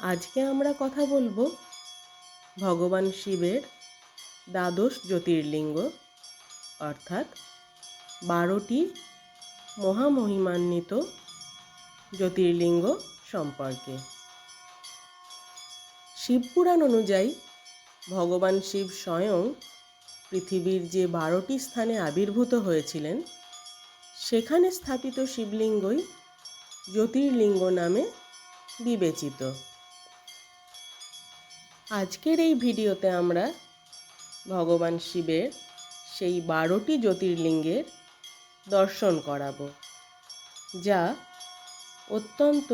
আজকে আমরা কথা বলব ভগবান শিবের দ্বাদশ জ্যোতির্লিঙ্গ, অর্থাৎ বারোটি মহামহিমান্বিত জ্যোতির্লিঙ্গ সম্পর্কে। শিবপুরাণ অনুযায়ী ভগবান শিব স্বয়ং পৃথিবীর যে বারোটি স্থানে আবির্ভূত হয়েছিলেন, সেখানে স্থাপিত শিবলিঙ্গই জ্যোতির্লিঙ্গ নামে বিবেচিত। আজকের এই ভিডিওতে আমরা ভগবান শিবের সেই বারোটি জ্যোতির্লিঙ্গের দর্শন করাবো, যা অত্যন্ত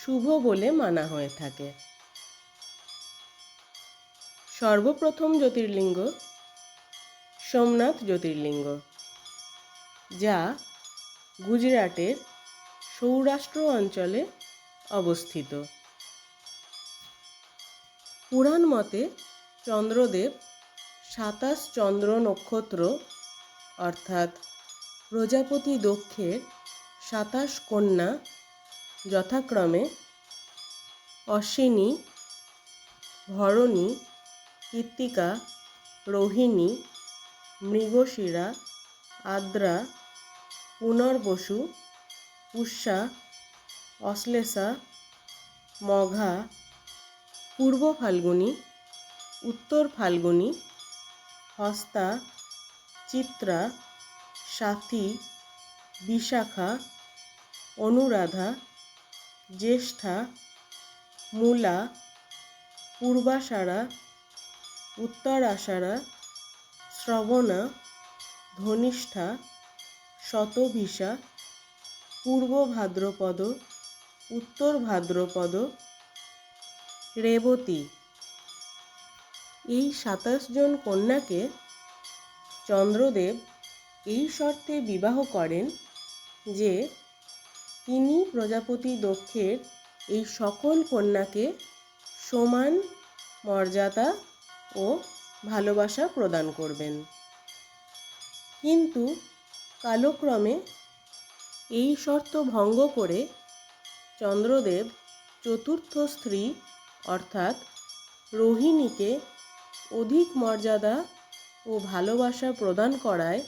শুভ বলে মানা হয়ে থাকে। সর্বপ্রথম জ্যোতির্লিঙ্গ সোমনাথ জ্যোতির্লিঙ্গ, যা গুজরাটের সৌরাষ্ট্র অঞ্চলে অবস্থিত। পুরাণ মতে চন্দ্রদেব সাতাশ চন্দ্র নক্ষত্র, অর্থাৎ প্রজাপতি দক্ষের সাতাশ কন্যা, যথাক্রমে অশ্বিনী, ভরণী কৃত্তিকা রোহিণী, মৃগশিরা, আদ্রা, পুনর্বসু পুষ্যা অশ্লেষা, মঘা পূর্ব ফাল্গুনী, উত্তর ফাল্গুনী, হস্তা, চিত্রা, সাথী, বিশাখা, অনুরাধা, জ্যেষ্ঠা, মূলা পূর্বাষাঢ়া উত্তরাষাঢ়া শ্রবণা, ধনিষ্ঠা শতভিসা পূর্ব ভাদ্রপদ, উত্তর ভাদ্রপদ রেবতী। এই সাতাশ জন কন্যাকে চন্দ্রদেব এই শর্তে বিবাহ করেন যে তিনি প্রজাপতি দক্ষের এই সকল কন্যাকে সমান মর্যাদা ও ভালোবাসা প্রদান করবেন। কিন্তু কালক্রমে এই শর্ত ভঙ্গ করে চন্দ্রদেব চতুর্থ স্ত্রী অর্থাৎ রোহিণীকে অধিক মর্যাদা ও ভালোবাসা প্রদান করায়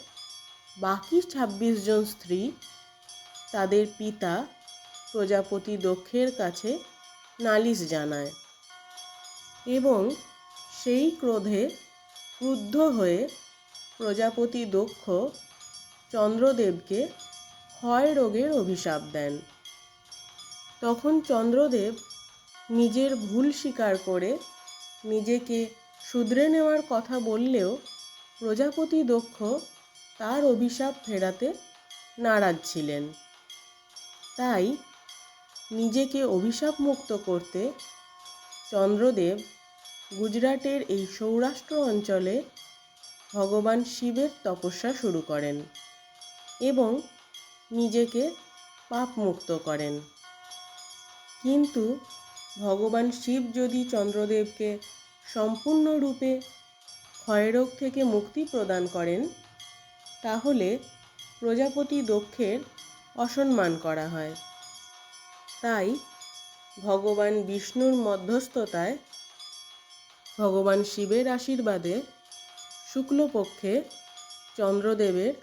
বাকি ছাব্বিশ জন স্ত্রী তাদের পিতা প্রজাপতি দক্ষের কাছে নালিশ জানায় এবং সেই ক্রোধে ক্রুদ্ধ হয়ে প্রজাপতি দক্ষ চন্দ্রদেবকে ক্ষয় রোগের অভিশাপ দেন। তখন চন্দ্রদেব নিজের ভুল স্বীকার করে নিজেকে শুধরে নেওয়ার কথা বললেও প্রজাপতি দক্ষ তার অভিশাপ ফেরাতে নারাজ ছিলেন। তাই নিজেকে অভিশাপ মুক্ত করতে চন্দ্রদেব গুজরাটের এই সৌরাষ্ট্র অঞ্চলে ভগবান শিবের তপস্যা শুরু করেন এবং নিজেকে পাপমুক্ত করেন। কিন্তু ভগবান শিব যদি চন্দ্রদেবকে সম্পূর্ণরূপে ক্ষয়রোগ থেকে মুক্তি প্রদান করেন, তাহলে প্রজাপতি দক্ষের অসম্মান করা হয়। তাই ভগবান বিষ্ণুর মধ্যস্থতায় ভগবান শিবের আশীর্বাদে শুক্লপক্ষে চন্দ্রদেবের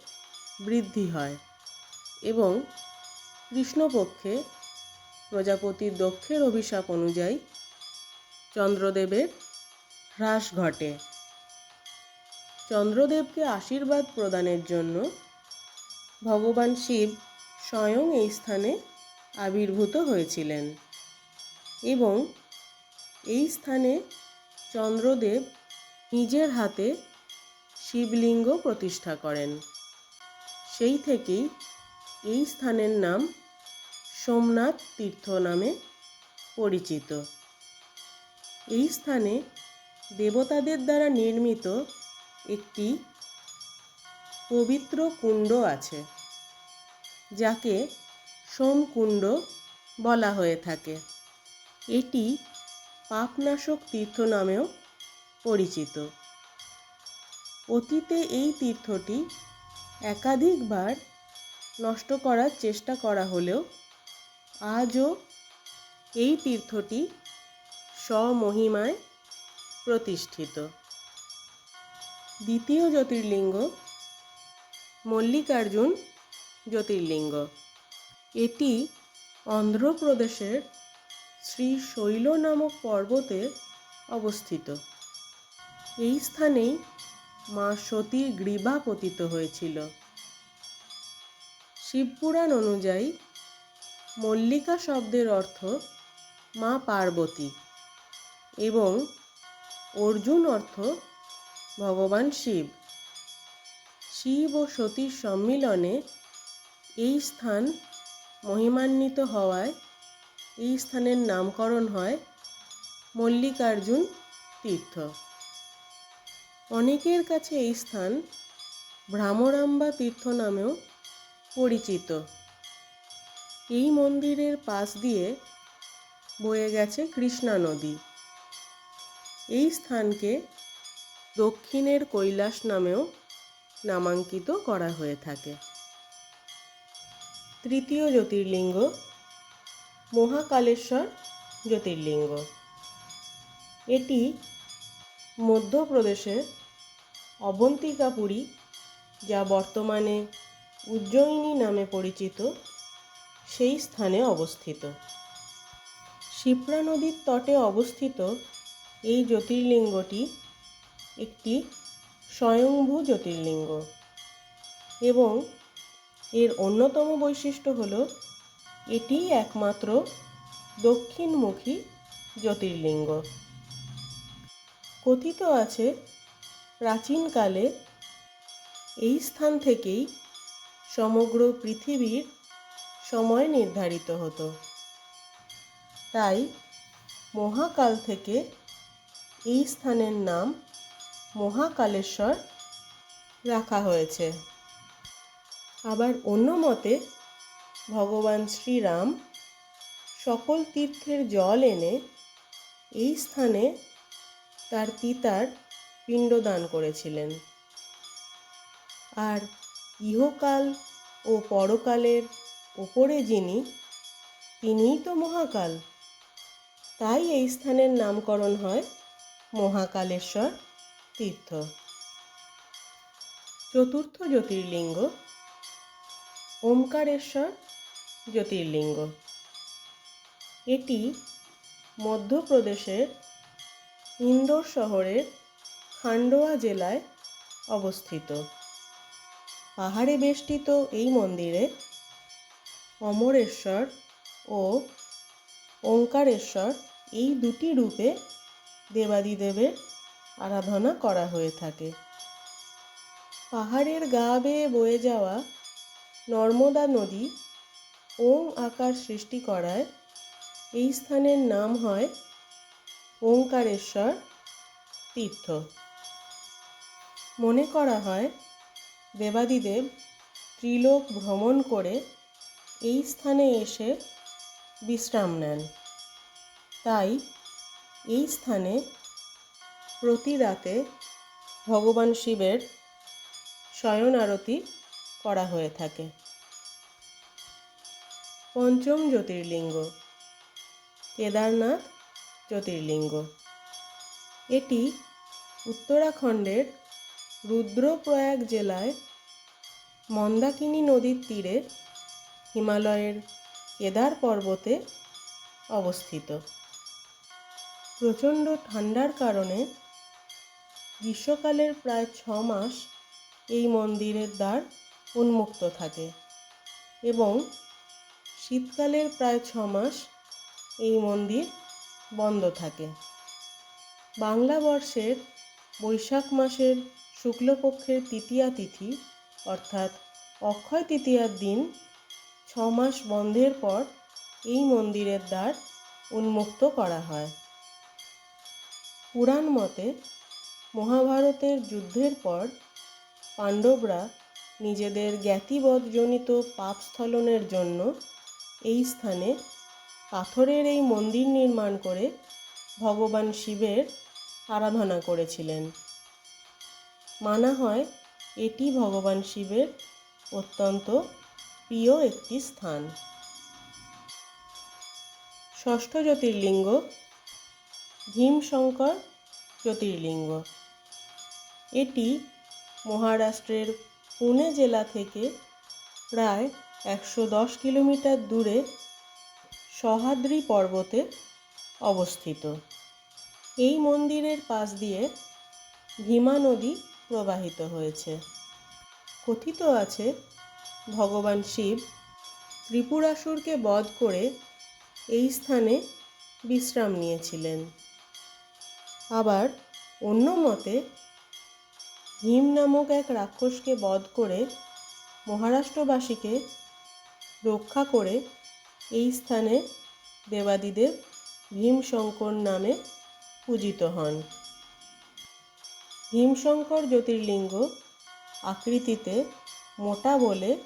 বৃদ্ধি হয় এবং কৃষ্ণপক্ষে প্রজাপতি দক্ষের অভিশাপ অনুযায়ী চন্দ্রদেবের হ্রাস ঘটে। চন্দ্রদেবকে আশীর্বাদ প্রদানের জন্য ভগবান শিব স্বয়ং এই স্থানে আবির্ভূত হয়েছিলেন এবং এই স্থানে চন্দ্রদেব নিজের হাতে শিবলিঙ্গ প্রতিষ্ঠা করেন। সেই থেকেই এই স্থানের নাম সোমনাথ তীর্থ নামে পরিচিত। এই স্থানে দেবতাদের দ্বারা নির্মিত একটি পবিত্র কুণ্ড আছে, যাকে সোমকুণ্ড বলা হয়ে থাকে। এটি পাপনাশক তীর্থ নামেও পরিচিত। অতীতে এই তীর্থটি একাধিকবার নষ্ট করার চেষ্টা করা হলেও আজও এই তীর্থটি স্বমহিমায় প্রতিষ্ঠিত। দ্বিতীয় জ্যোতির্লিঙ্গ, মল্লিকার্জুন জ্যোতির্লিঙ্গ। এটি অন্ধ্রপ্রদেশের শ্রী শৈল নামক পর্বতে অবস্থিত। এই স্থানেই মা সতীর গ্রীবা পতিত হয়েছিল। শিবপুরাণ অনুযায়ী মল্লিকা শব্দের অর্থ মা পার্বতী এবং অর্জুন অর্থ ভগবান শিব। শিব ও সতীর সম্মিলনে এই স্থান মহিমান্বিত হওয়ায় এই স্থানের নামকরণ হয় মল্লিকার্জুন তীর্থ। অনেকের কাছে এই স্থান ভ্রামরাম্বা তীর্থ নামেও পরিচিত। এই মন্দিরের পাশ দিয়ে বয়ে গেছে কৃষ্ণা নদী। এই স্থানকে দক্ষিণের কৈলাস নামেও নামাঙ্কিত করা হয়ে থাকে। তৃতীয় জ্যোতির্লিঙ্গ, মহাকালেশ্বর জ্যোতির্লিঙ্গ। এটি মধ্যপ্রদেশের অবন্তিকাপুরী, যা বর্তমানে উজ্জয়িনী নামে পরিচিত। সেই স্থানে অবস্থিত। শিপ্রা নদীর তটে অবস্থিত এই জ্যোতির্লিঙ্গটি একটি স্বয়ংভূ জ্যোতির্লিঙ্গ এবং এর অন্যতম বৈশিষ্ট্য হল এটি একমাত্র দক্ষিণমুখী জ্যোতির্লিঙ্গ। কথিত আছে, প্রাচীনকালে এই স্থান থেকেই সমগ্র পৃথিবীর সময় নির্ধারিত হতো। তাই মহাকাল থেকে এই স্থানের নাম মহাকালেশ্বর রাখা হয়েছে। আবার অন্য মতে ভগবান শ্রীরাম সকল তীর্থের জল এনে এই স্থানে তার পিতার পিণ্ডদান করেছিলেন। আর ইহকাল ও পরকালের ওপরে যিনি, তিনিই তো মহাকাল। তাই এই স্থানের নামকরণ হয় মহাকালেশ্বর তীর্থ। চতুর্থ জ্যোতির্লিঙ্গ, ওমকারেশ্বর জ্যোতির্লিঙ্গ। এটি মধ্যপ্রদেশের ইন্দোর শহরের খান্ডোয়া জেলায় অবস্থিত। পাহাড়ে বেষ্টিত এই মন্দিরে অমরেশ্বর ও ওঙ্কারেশ্বর এই দুটি রূপে দেবাদিদেবের আরাধনা করা হয়ে থাকে। পাহাড়ের গা বেয়ে বয়ে যাওয়া নর্মদা নদী ওম আকার সৃষ্টি করায় এই স্থানের নাম হয় ওঙ্কারেশ্বর তীর্থ। মনে করা হয় দেবাদিদেব ত্রিলোক ভ্রমণ করে এই স্থানে এসে বিশ্রাম নেন। তাই এই স্থানে প্রতি রাতে ভগবান শিবের শয়ন আরতি করা হয়ে থাকে। পঞ্চম জ্যোতির্লিঙ্গ, কেদারনাথ জ্যোতির্লিঙ্গ। এটি উত্তরাখণ্ডের রুদ্রপ্রয়াগ জেলায় মন্দাকিনী নদীর তীরে হিমালয়ের কেদার পর্বতে অবস্থিত। প্রচণ্ড ঠান্ডার কারণে গ্রীষ্মকালের প্রায় ছ মাস এই মন্দিরের দ্বার উন্মুক্ত থাকে এবং শীতকালের প্রায় ছ মাস এই মন্দির বন্ধ থাকে। বাংলা বর্ষের বৈশাখ মাসের শুক্লপক্ষের তৃতীয়া তিথি অর্থাৎ অক্ষয় তৃতীয়ার দিন ছ মাস বন্ধের পর এই মন্দিরের দ্বার উন্মুক্ত করা হয়। পুরাণ মতে মহাভারতের যুদ্ধের পর পাণ্ডবরা নিজেদের জ্ঞাতিবধজনিত পাপস্থলনের জন্য এই স্থানে পাথরের এই মন্দির নির্মাণ করে ভগবান শিবের আরাধনা করেছিলেন। মানা হয় এটি ভগবান শিবের অত্যন্ত প্রিয় একটি স্থান। ষষ্ঠ জ্যোতির্লিঙ্গ, ভীমশঙ্কর জ্যোতির্লিঙ্গ। এটি মহারাষ্ট্রের পুনে জেলা থেকে প্রায় একশো দশ কিলোমিটার দূরে সহাদ্রি পর্বতে অবস্থিত। এই মন্দিরের পাশ দিয়ে ভীমা নদী প্রবাহিত হয়েছে। কথিত আছে ভগবান শিব ত্রিপুরাসুরকে বধ করে এই স্থানে বিশ্রাম নিয়েছিলেন। আবার অন্য মতে ভীম নামক এক রাক্ষসকে বধ করে মহারাষ্ট্রবাসীকে রক্ষা করে এই স্থানে দেবাদিদেব ভীমশঙ্কর নামে পূজিত হন। ভীমশঙ্কর জ্যোতির্লিঙ্গ আকৃতিতে মোটা বলে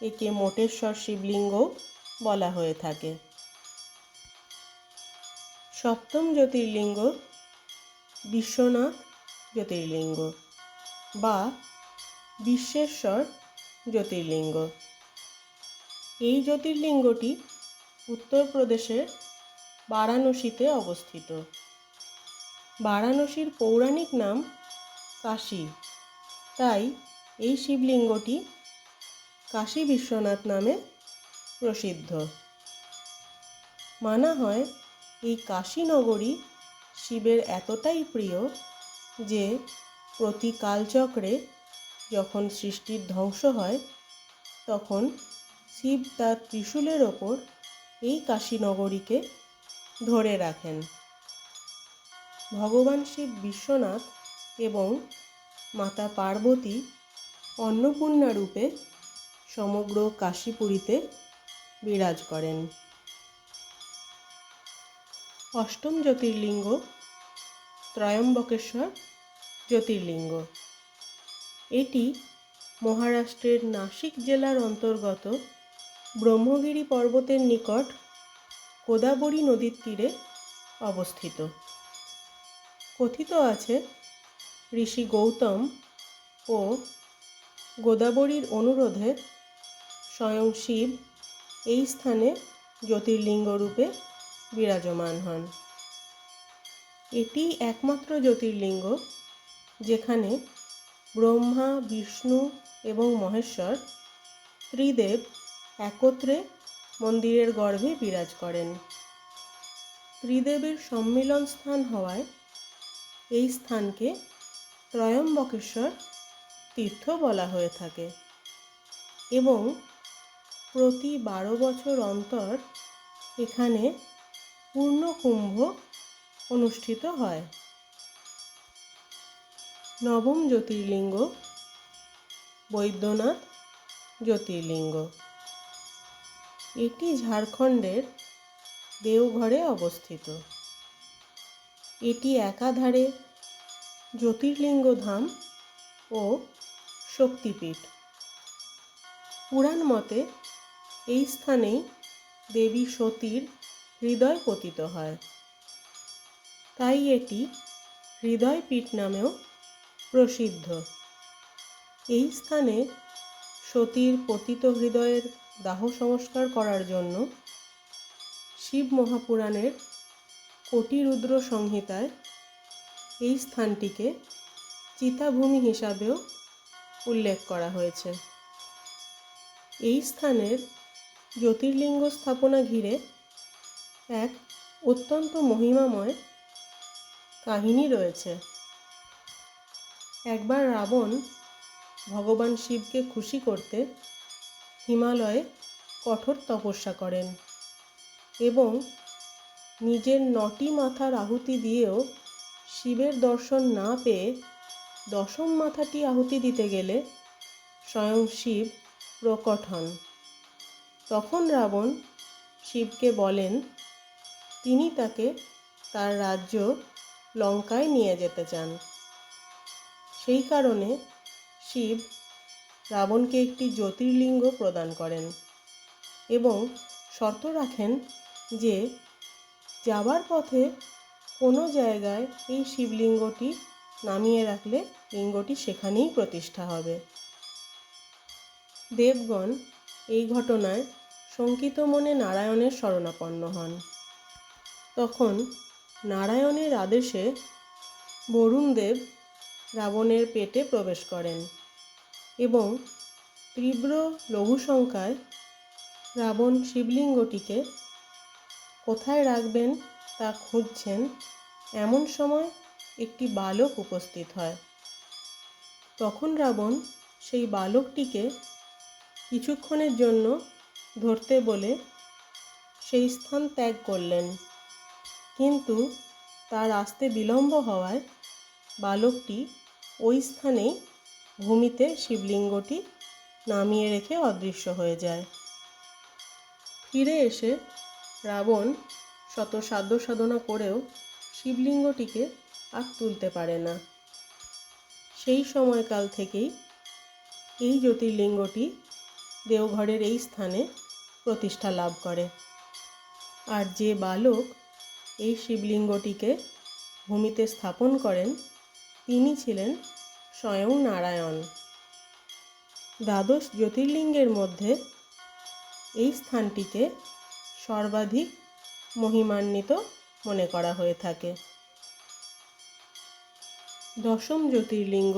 একে মোটেশ্বর শিবলিঙ্গ বলা হয়ে থাকে। সপ্তম জ্যোতির্লিঙ্গ বিশ্বনাথ জ্যোতির্লিঙ্গ বা বিশ্বেশ্বর জ্যোতির্লিঙ্গ। এই জ্যোতির্লিঙ্গটি উত্তরপ্রদেশের বারাণসীতে অবস্থিত। বারাণসীর পৌরাণিক নাম কাশী। তাই এই শিবলিঙ্গটি কাশী বিশ্বনাথ নামে প্রসিদ্ধ। মানা হয় এই কাশী নগরী শিবের এতটাই প্রিয় যে প্রতি কালচক্রে যখন সৃষ্টির ধ্বংস হয়, তখন শিব তার ত্রিশূলের ওপর এই কাশীনগরীকে ধরে রাখেন। ভগবান শিব বিশ্বনাথ এবং মাতা পার্বতী অন্নপূর্ণা রূপে সমগ্র কাশীপুরীতে বিরাজ করেন। অষ্টম জ্যোতির্লিঙ্গ, ত্রয়ম্বকেশ্বর জ্যোতির্লিঙ্গ। এটি মহারাষ্ট্রের নাসিক জেলার অন্তর্গত ব্রহ্মগিরি পর্বতের নিকট গোদাবরী নদীর তীরে অবস্থিত। কথিত আছে, ঋষি গৌতম ও গোদাবরীর অনুরোধে স্বয়ং শিব এই স্থানে জ্যোতির্লিঙ্গ রূপে বিরাজমান হন। এটি একমাত্র জ্যোতির্লিঙ্গ যেখানে ব্রহ্মা, বিষ্ণু এবং মহেশ্বর ত্রিদেব একত্রে মন্দিরের গর্ভে বিরাজ করেন। ত্রিদেবের সম্মিলন স্থান হওয়ায় এই স্থানকে ত্রয়ম্বকেশ্বর তীর্থ বলা হয়ে থাকে এবং প্রতি বারো বছর অন্তর এখানে পূর্ণকুম্ভ অনুষ্ঠিত হয়। নবম জ্যোতির্লিঙ্গ, বৈদ্যনাথ জ্যোতির্লিঙ্গ। এটি ঝাড়খণ্ডের দেওঘরে অবস্থিত। এটি একাধারে জ্যোতির্লিঙ্গ ধাম ও শক্তিপীঠ। পুরাণ মতে এই স্থানেই দেবী সতীর হৃদয় পতিত হয়। তাই এটি হৃদয়পীঠ নামেও প্রসিদ্ধ। এই স্থানে সতীর পতিত হৃদয়ের দাহ সংস্কার করার জন্য শিব মহাপুরাণের কোটিরুদ্র সংহিতায় এই স্থানটিকে চিতাভূমি হিসাবেও উল্লেখ করা হয়েছে। এই স্থানের জ্যোতির্লিঙ্গ স্থাপনা ঘিরে এক অত্যন্ত মহিমাময় কাহিনী রয়েছে। একবার রাবণ ভগবান শিবকে খুশি করতে হিমালয়ে কঠোর তপস্যা করেন এবং নিজের নটি মাথার আহুতি দিয়েও শিবের দর্শন না পেয়ে দশম মাথাটি আহুতি দিতে গেলে স্বয়ং শিব প্রকট হন। তখন রাবণ শিবকে বলেন, তিনি তাকে তার রাজ্য লঙ্কায় নিয়ে যেতে চান। সেই কারণে শিব রাবণকে একটি জ্যোতির্লিঙ্গ প্রদান করেন এবং শর্ত রাখেন যে, যাবার পথে কোনো জায়গায় এই শিবলিঙ্গটি নামিয়ে রাখলে লিঙ্গটি সেখানেই প্রতিষ্ঠা হবে। দেবগণ এই ঘটনায় শঙ্কিত মনে নারায়ণের শরণাপন্ন হন। তখন নারায়ণের আদেশে বরুণদেব রাবণের পেটে প্রবেশ করেন এবং তীব্র লঘু সংখ্যায় রাবণ শিবলিঙ্গটিকে কোথায় রাখবেন তা খুঁজছেন এমন সময় একটি বালক উপস্থিত হয়। তখন রাবণ সেই বালকটিকে কিছুক্ষণের জন্য ধরতে বলে সেই স্থান ত্যাগ করলেন। কিন্তু তার আসতে বিলম্ব হওয়ায় বালকটি ওই স্থানেই ভূমিতে শিবলিঙ্গটি নামিয়ে রেখে অদৃশ্য হয়ে যায়। ফিরে এসে রাবণ শত সাধ্য সাধনা করেও শিবলিঙ্গটিকে আর তুলতে পারে না। সেই সময়কাল থেকেই এই জ্যোতির্লিঙ্গটি দেওঘরের এই স্থানে প্রতিষ্ঠা লাভ করে। আর যে বালক এই শিবলিঙ্গটিকে ভূমিতে স্থাপন করেন, তিনি ছিলেন স্বয়ং নারায়ণ। দ্বাদশ জ্যোতির্লিঙ্গের মধ্যে এই স্থানটিকে সর্বাধিক মহিমান্বিত মনে করা হয়ে থাকে। দশম জ্যোতির্লিঙ্গ,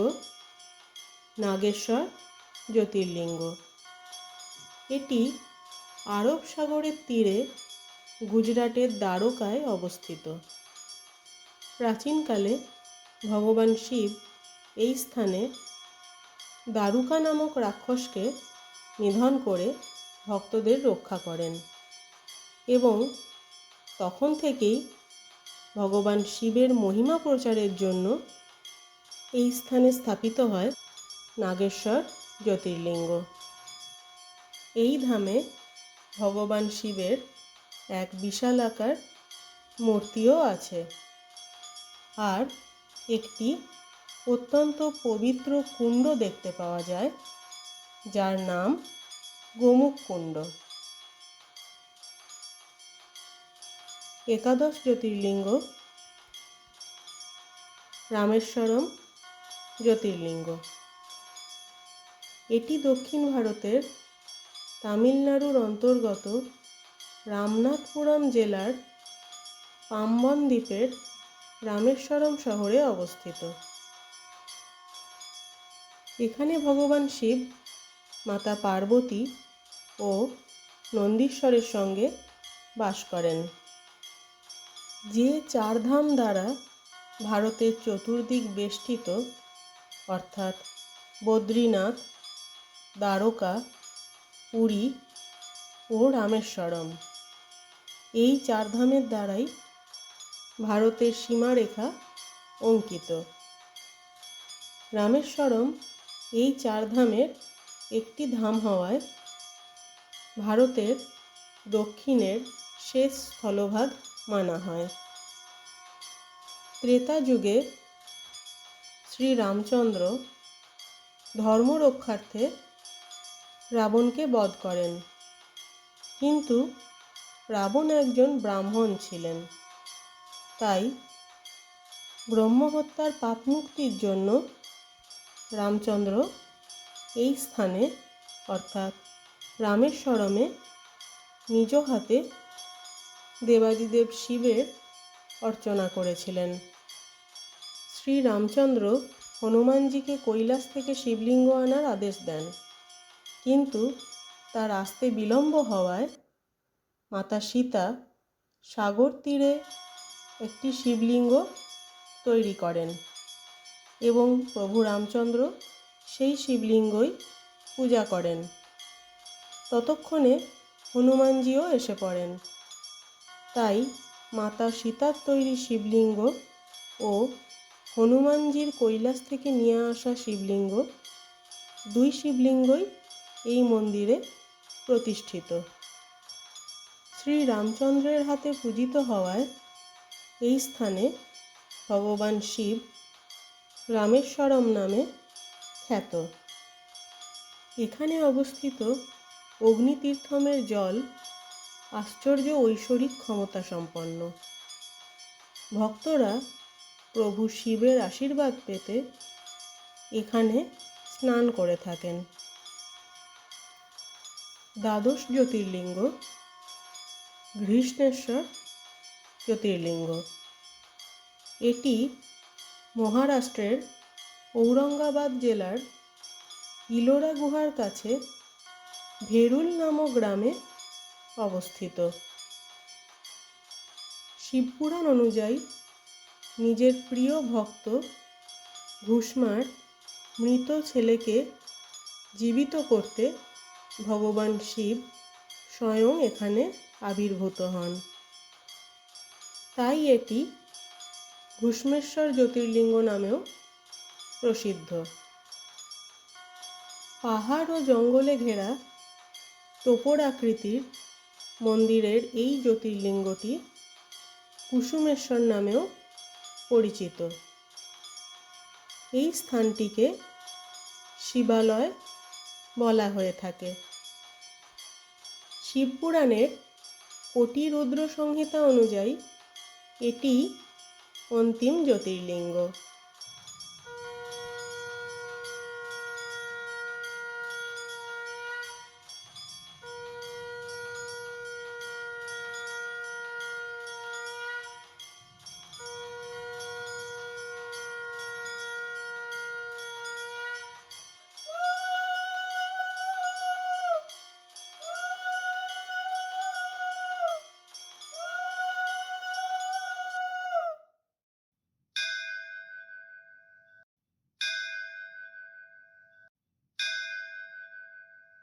নাগেশ্বর জ্যোতির্লিঙ্গ। এটি আরব সাগরের তীরে গুজরাটের দ্বারকায় অবস্থিত। প্রাচীনকালে ভগবান শিব এই স্থানে দারুকা নামক রাক্ষসকে নিধন করে ভক্তদের রক্ষা করেন এবং তখন থেকেই ভগবান শিবের মহিমা প্রচারের জন্য এই স্থানে স্থাপিত হয় নাগেশ্বর জ্যোতির্লিঙ্গ। এই ধামে ভগবান শিবের এক বিশাল আকার মূর্তিও আছে আর একটি অত্যন্ত পবিত্র কুণ্ড দেখতে পাওয়া যায়, যার নাম গোমুখ কুণ্ড। একাদশ জ্যোতির্লিঙ্গ, রামেশ্বরম জ্যোতির্লিঙ্গ। এটি দক্ষিণ ভারতের তামিলনাড়ুর অন্তর্গত রামনাথপুরম জেলার পাম্বন দ্বীপের রামেশ্বরম শহরে অবস্থিত। এখানে ভগবান শিব, মাতা পার্বতী ও নন্দীশ্বরের সঙ্গে বাস করেন। যে চারধাম দ্বারা ভারতের চতুর্দিক বেষ্টিত অর্থাৎ বদ্রীনাথ, দ্বারকা, পুরী ও রামেশ্বরম। এই চারধামের দ্বারাই ভারতের সীমারেখা অঙ্কিত। রামেশ্বরম এই চার ধামের একটি ধাম হওয়ায় ভারতের দক্ষিণের শেষ স্থলভাগ মানা হয়। ত্রেতা যুগে শ্রী রামচন্দ্র ধর্ম রক্ষার্থে রাবণকে বধ করেন। কিন্তু রাবণ একজন ব্রাহ্মণ ছিলেন। তাই ব্রহ্মহত্যার পাপ মুক্তির জন্য রামচন্দ্র এই স্থানে, অর্থাৎ রামেশ্বরমে, নিজ হাতে দেবাদিদেব শিবের অর্চনা করেছিলেন। শ্রী রামচন্দ্র হনুমানজিকে কৈলাস থেকে শিবলিঙ্গ আনার আদেশ দেন। কিন্তু তার আসতে বিলম্ব হওয়ায় মাতা সীতা সাগর তীরে একটি শিবলিঙ্গ তৈরি করেন এবং প্রভু রামচন্দ্র সেই শিবলিঙ্গই পূজা করেন। ততক্ষণে হনুমানজিও এসে পড়েন। তাই মাতা সীতার তৈরি শিবলিঙ্গ ও হনুমানজির কৈলাস থেকে নিয়ে আসা শিবলিঙ্গ, দুই শিবলিঙ্গই এই মন্দিরে প্রতিষ্ঠিত। শ্রী রামচন্দ্রের হাতে পূজিত হওয়ায় এই স্থানে ভগবান শিব রামেশ্বরম নামে খ্যাত। এখানে অবস্থিত অগ্নিতীর্থমের জল আশ্চর্য ঐশ্বরিক ক্ষমতা সম্পন্ন। ভক্তরা প্রভু শিবের আশীর্বাদ পেতে এখানে স্নান করে থাকেন। দ্বাদশ জ্যোতির্লিঙ্গ, ঘৃষ্ণেশ্বর জ্যোতির্লিঙ্গ। এটি মহারাষ্ট্রের ঔরঙ্গাবাদ জেলার ইলোরা গুহার কাছে ভেরুল নামক গ্রামে অবস্থিত। শিবপুরাণ অনুযায়ী নিজের প্রিয় ভক্ত ঘুষমার মৃত ছেলেকে জীবিত করতে ভগবান শিব স্বয়ং এখানে আবির্ভূত হন। তাই এটি ঘুষ্মেশ্বর জ্যোতির্লিঙ্গ নামেও প্রসিদ্ধ। পাহাড় ও জঙ্গলে ঘেরা টোপর আকৃতির মন্দিরের এই জ্যোতির্লিঙ্গটি কুসুমেশ্বর নামেও পরিচিত। এই স্থানটিকে শিবালয় বলা হয়ে থাকে। শিবপুরাণের কোটি রুদ্র সংহিতা অনুযায়ী এটি অন্তিম জ্যোতির্লিঙ্গ।